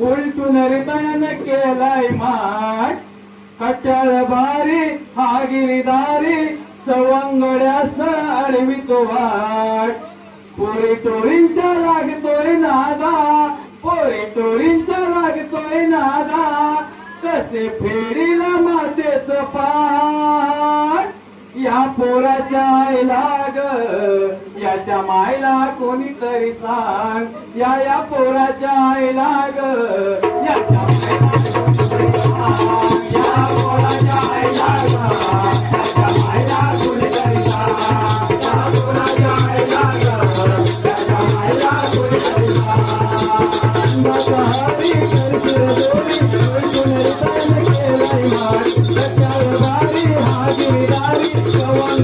उलटून रितयानं केलाय माठ कट्याळ बारी हा गिरीदारी सवंगड्यास अडवितो वाट पोरी टोळींच्या लागतोय नादा पोरी टोळींच्या लागतोय नादा कसे फेरीला मातेच पाठ या पोराच्या आईला ग याच्या मायला कोणीतरी सांग या या पोराच्या आईला ग याच्या Thank you. ಭಗವಂತ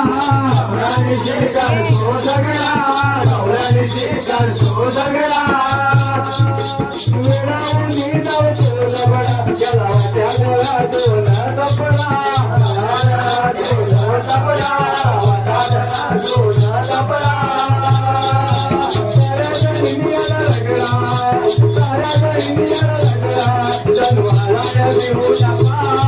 नवऱ्याने करतो सगळा नवऱ्याने करतो सगळा वेळावणी जातो जबडा गेला त्या गळा डोला जपडा डोला जपडा वाटा डोला जपडा साऱ्या गहिन्याला लगडा जनवाला देऊ नका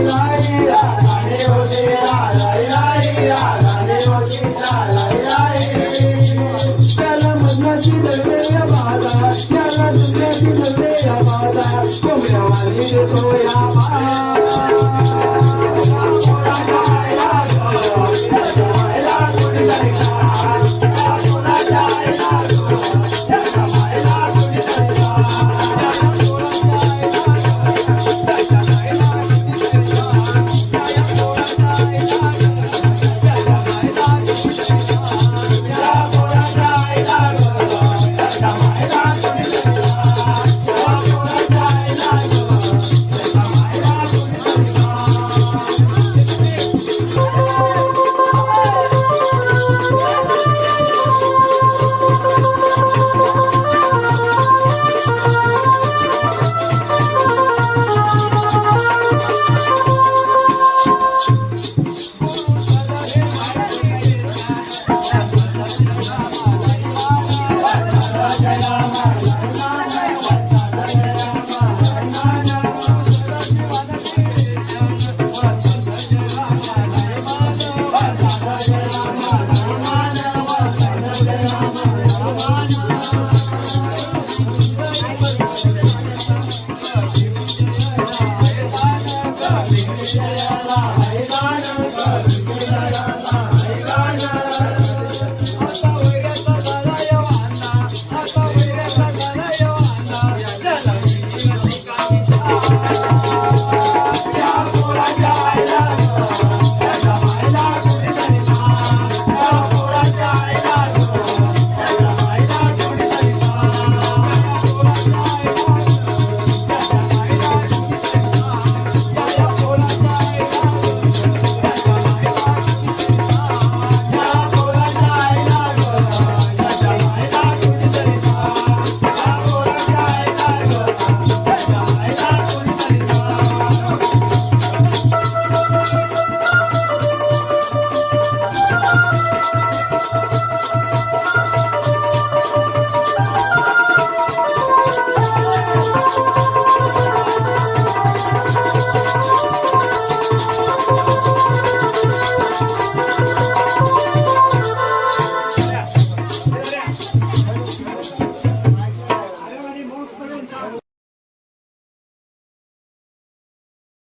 来呀，来六七呀，来来呀。